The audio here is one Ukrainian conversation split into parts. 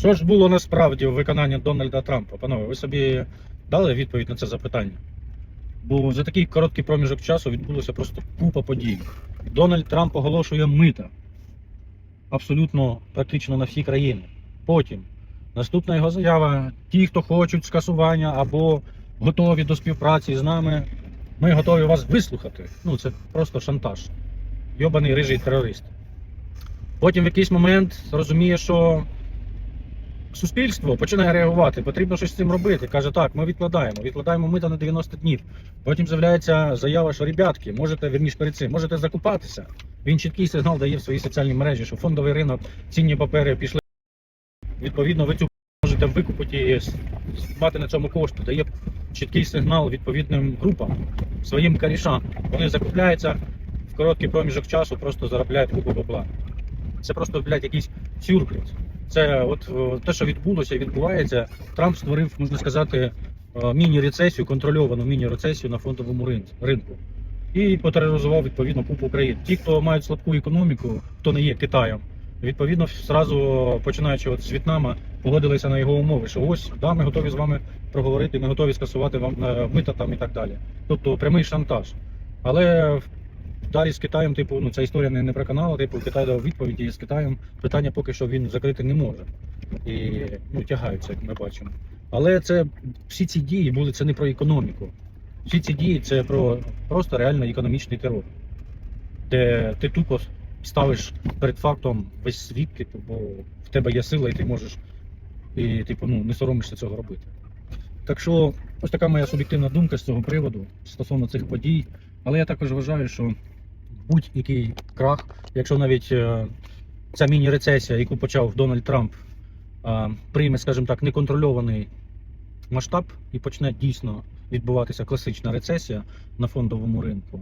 Що ж було насправді в виконанні Дональда Трампа? Панове, ви собі дали відповідь на це запитання? Бо за такий короткий проміжок часу відбулося просто купа подій. Дональд Трамп оголошує мита абсолютно практично на всі країни. Потім наступна його заява: ті, хто хочуть скасування або готові до співпраці з нами, ми готові вас вислухати. Ну це просто шантаж. Йобаний рижий терорист. Потім в якийсь момент розуміє, що суспільство починає реагувати, потрібно щось з цим робити. Каже, так, ми відкладаємо, відкладаємо мита на 90 днів. Потім з'являється заява, що ребятки, можете, вірніше перед цим, можете закупатися. Він чіткий сигнал дає в своїй соціальній мережі, що фондовий ринок, цінні папери пішли. Відповідно, ви цю можете викупити і мати на цьому кошти. Дає чіткий сигнал відповідним групам, своїм карішам. Вони закупляються в короткий проміжок часу, просто заробляють купу бабла. Це просто, блядь, якийсь сюрприз. Це от е, те, що відбулося і відбувається. Трамп створив, можна сказати, е, міні-рецесію, контрольовану міні-рецесію на фондовому ринку. І потероризував відповідно купу країн. Ті, хто мають слабку економіку, хто не є Китаєм, відповідно, зразу починаючи от з В'єтнама, погодилися на його умови, що ось да, ми готові з вами проговорити, ми готові скасувати вам е, мита там і так далі. Тобто прямий шантаж. Але далі з Китаєм, типу, ну ця історія не, не про канал, типу, Китай дав відповідь, і з Китаєм питання поки що він закрити не може. І ну, тягаються, як ми бачимо. Але це всі ці дії були це не про економіку. Всі ці дії це про просто реально економічний терор, де ти тупо ставиш перед фактом весь світ, типу, бо в тебе є сила, і ти можеш і типу, ну, не соромишся цього робити. Так що, ось така моя суб'єктивна думка з цього приводу стосовно цих подій. Але я також вважаю, що будь-який крах, якщо навіть е, ця міні-рецесія, яку почав Дональд Трамп, е, прийме, скажімо так, неконтрольований масштаб і почне дійсно відбуватися класична рецесія на фондовому ринку,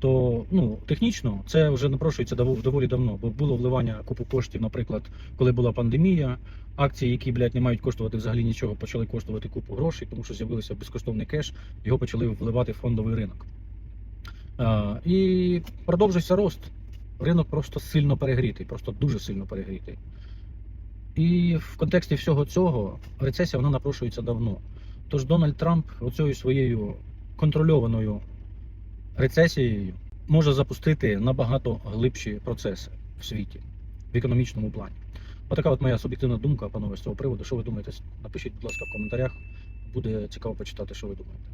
то ну, технічно це вже напрошується доволі давно, бо було вливання купу коштів, наприклад, коли була пандемія, акції, які, блядь, не мають коштувати взагалі нічого, почали коштувати купу грошей, тому що з'явився безкоштовний кеш, його почали вливати в фондовий ринок. А, і продовжився рост. Ринок просто сильно перегрітий, просто дуже сильно перегрітий. І в контексті всього цього рецесія вона напрошується давно. Тож Дональд Трамп оцією своєю контрольованою рецесією може запустити набагато глибші процеси в світі в економічному плані. Отака от моя суб'єктивна думка, панове, з цього приводу. Що ви думаєте? Напишіть, будь ласка, в коментарях. Буде цікаво почитати, що ви думаєте.